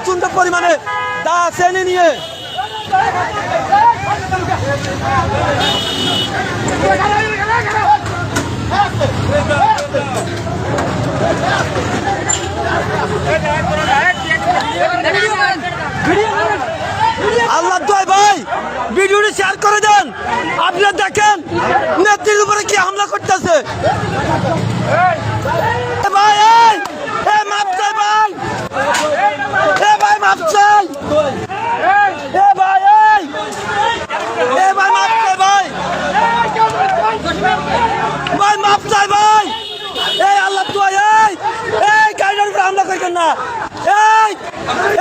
প্রচণ্ড পরিমাণে দা শ্রেণি নিয়ে। আল্লাহ দয় ভাই, ভিডিওটি শেয়ার করে দেন। আপনারা দেখেন, নেত্রীর উপরে কি হামলা করতেছে এ ভাই এই এ মাপ চাই ভাই এ ভাই মাপ চাই এ ভাই এই এ ভাই মাপ চাই ভাই ভাই মাপ চাই ভাই এই আল্লাহ দয় এই এই গাড়ির উপরে না। এই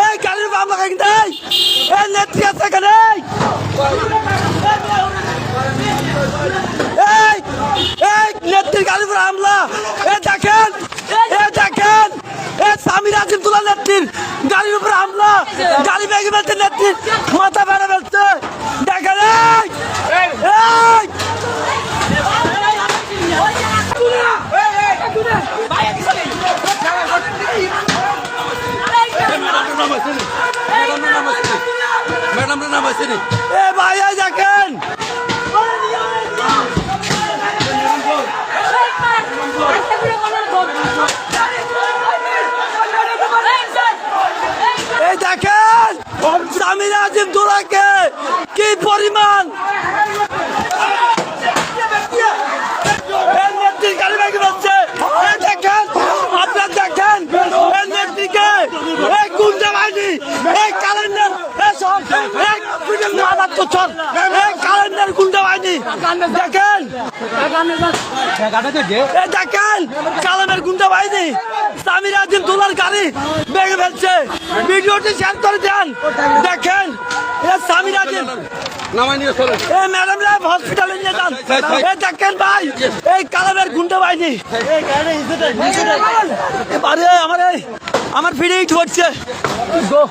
এই গাড়ির বাম করেন এই এই নেত্রী আছে এখানে, এই। এই নেত্রীর গাড়ির উপরে হামলা। এ দেখেন এ দেখেন, এ স্বামী রাজিবুল্লাহ নেত্রীর গাড়ির উপরে হামলা। গাড়ি ভেঙে ফেলছে নেত্রীর মাথা ম্যাডাম নাম আছে নি এ ভাই দেখেন। এই দেখেন স্বামী রাজিবুল্লাহকে কি পরিমাণ এই নেত্রীর গাড়ি ভেঙে ফেলছে এই দেখেন আপনারা দেখেন এই নেত্রীকে এই গুন্ডা বাহিনী এই ক্যালেন্ডার এই সব এই মাদার তো চল। এই ক্যালেন্ডার গুন্ডা বাহিনী দেখেন। দেখেন কালামের গুন্ডা বাহিনী স্বামী রাজিম তোলার গাড়ি ভেঙে ফেলছে। ভিডিওটি শেয়ার করে দেন। দেখেন এ রাজিম নামাই এই ম্যাডাম সাহেব হসপিটালে নিয়ে যান। এই দেখেন ভাই এই কালামের গুন্ডা বাহিনী আমার এই আমার ফিরে ইট হচ্ছে। গো।